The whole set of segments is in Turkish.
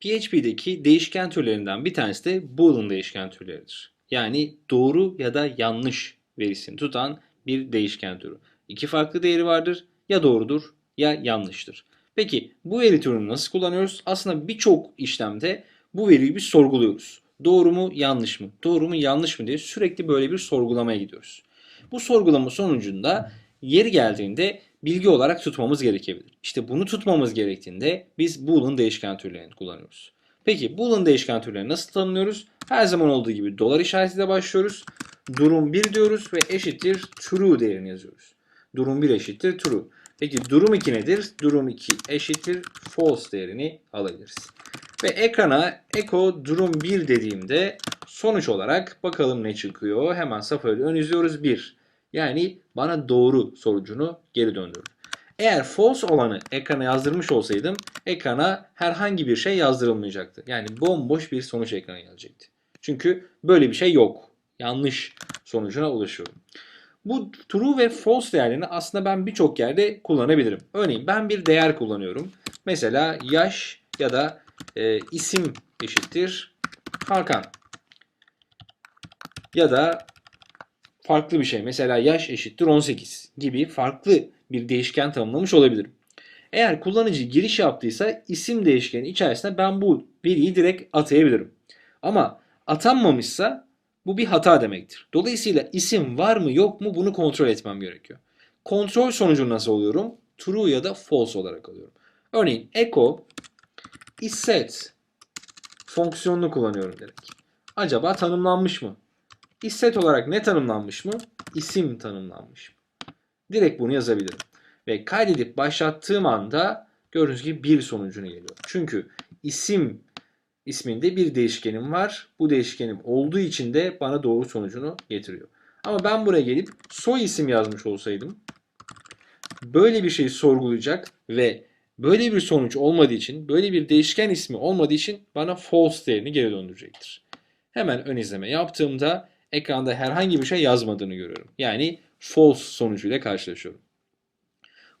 PHP'deki değişken türlerinden bir tanesi de Boolean değişken türleridir. Yani doğru ya da yanlış verisini tutan bir değişken türü. İki farklı değeri vardır. Ya doğrudur ya yanlıştır. Peki bu veri türünü nasıl kullanıyoruz? Aslında birçok işlemde bu veriyi biz sorguluyoruz. Doğru mu yanlış mı? Doğru mu yanlış mı diye sürekli böyle bir sorgulamaya gidiyoruz. Bu sorgulama sonucunda yeri geldiğinde bilgi olarak tutmamız gerekebilir. İşte bunu tutmamız gerektiğinde biz Boolean değişken türlerini kullanıyoruz. Peki Boolean değişken türlerini nasıl tanımlıyoruz? Her zaman olduğu gibi dolar işaretiyle başlıyoruz. Durum 1 diyoruz ve eşittir true değerini yazıyoruz. Durum 1 eşittir true. Peki durum 2 nedir? Durum 2 eşittir false değerini alabiliriz. Ve ekrana echo durum 1 dediğimde sonuç olarak bakalım ne çıkıyor. Hemen safhayla ön izliyoruz 1. Yani bana doğru sonucunu geri döndürür. Eğer false olanı ekrana yazdırmış olsaydım ekrana herhangi bir şey yazdırılmayacaktı. Yani bomboş bir sonuç ekrana gelecekti. Çünkü böyle bir şey yok. Yanlış sonucuna ulaşıyorum. Bu true ve false değerlerini aslında ben birçok yerde kullanabilirim. Örneğin ben bir değer kullanıyorum. Mesela yaş ya da e, isim eşittir Hakan. Ya da farklı bir şey. Mesela yaş eşittir 18 gibi farklı bir değişken tanımlamış olabilirim. Eğer kullanıcı giriş yaptıysa isim değişkeni içerisine ben bu veriyi direkt atayabilirim. Ama atanmamışsa bu bir hata demektir. Dolayısıyla isim var mı yok mu bunu kontrol etmem gerekiyor. Kontrol sonucu nasıl alıyorum? True ya da false olarak alıyorum. Örneğin echo isset fonksiyonunu kullanıyorum direkt. Acaba tanımlanmış mı? İsset olarak ne tanımlanmış mı? İsim tanımlanmış mı? Direkt bunu yazabilirim. Ve kaydedip başlattığım anda gördüğünüz gibi bir sonucunu geliyor. Çünkü isim isminde bir değişkenim var. Bu değişkenim olduğu için de bana doğru sonucunu getiriyor. Ama ben buraya gelip soy isim yazmış olsaydım böyle bir şeyi sorgulayacak ve böyle bir sonuç olmadığı için, böyle bir değişken ismi olmadığı için bana false değerini geri döndürecektir. Hemen ön izleme yaptığımda ekranda herhangi bir şey yazmadığını görüyorum. Yani false sonucuyla karşılaşıyorum.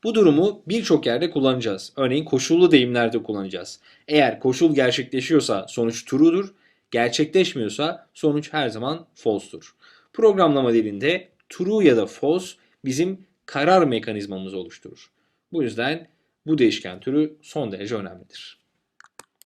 Bu durumu birçok yerde kullanacağız. Örneğin koşullu deyimlerde kullanacağız. Eğer koşul gerçekleşiyorsa sonuç true'dur, gerçekleşmiyorsa sonuç her zaman false'tur. Programlama dilinde true ya da false bizim karar mekanizmamızı oluşturur. Bu yüzden bu değişken türü son derece önemlidir.